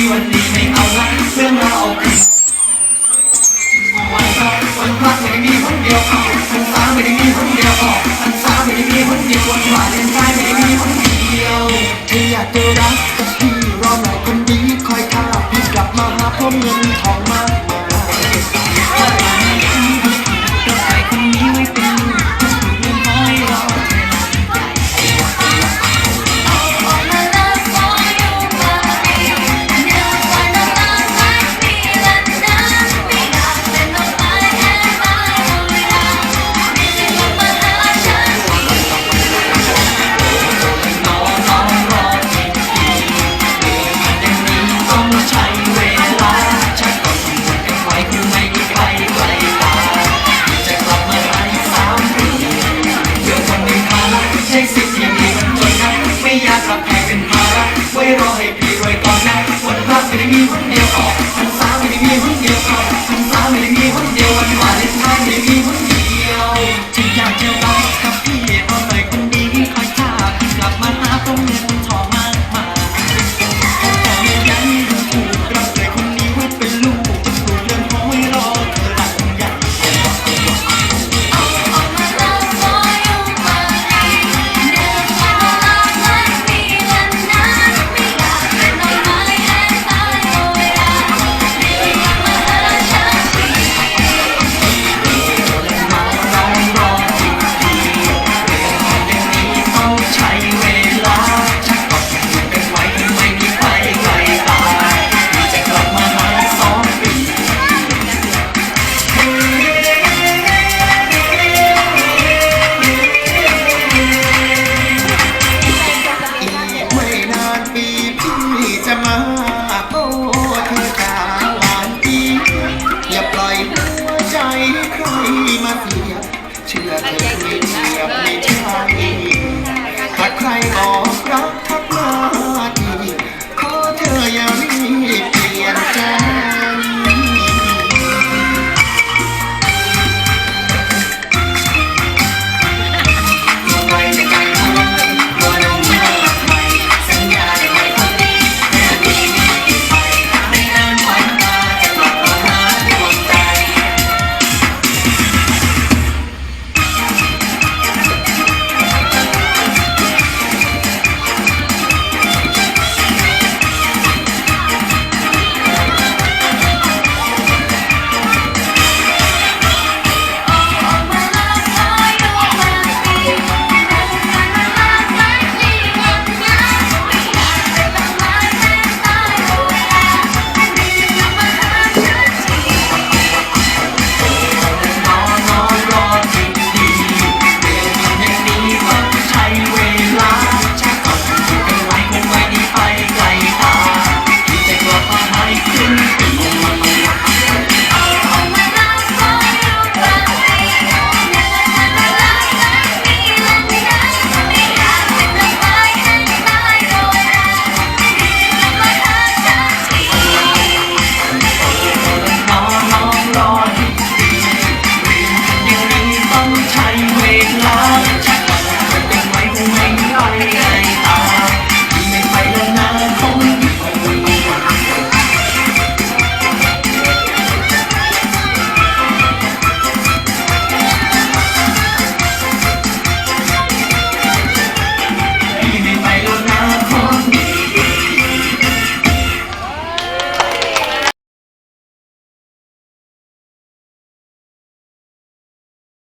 ีวันนี้ไม่เอาไงเสื้อมาออกคืนวันสองวันพักไม่ได้มีคนเดียวออกวันสาไม่ได้มีคนเดียวออกวันสาไม่ได้มีคนเดียววันวาเลนไทน์ไม่ได้มีคนเดียวถ้าอยากเจอรักก็บพี่รอหน่อยคนดีคอยท้าพี่กลับมาหาพร้อมเงินทองมา ladies.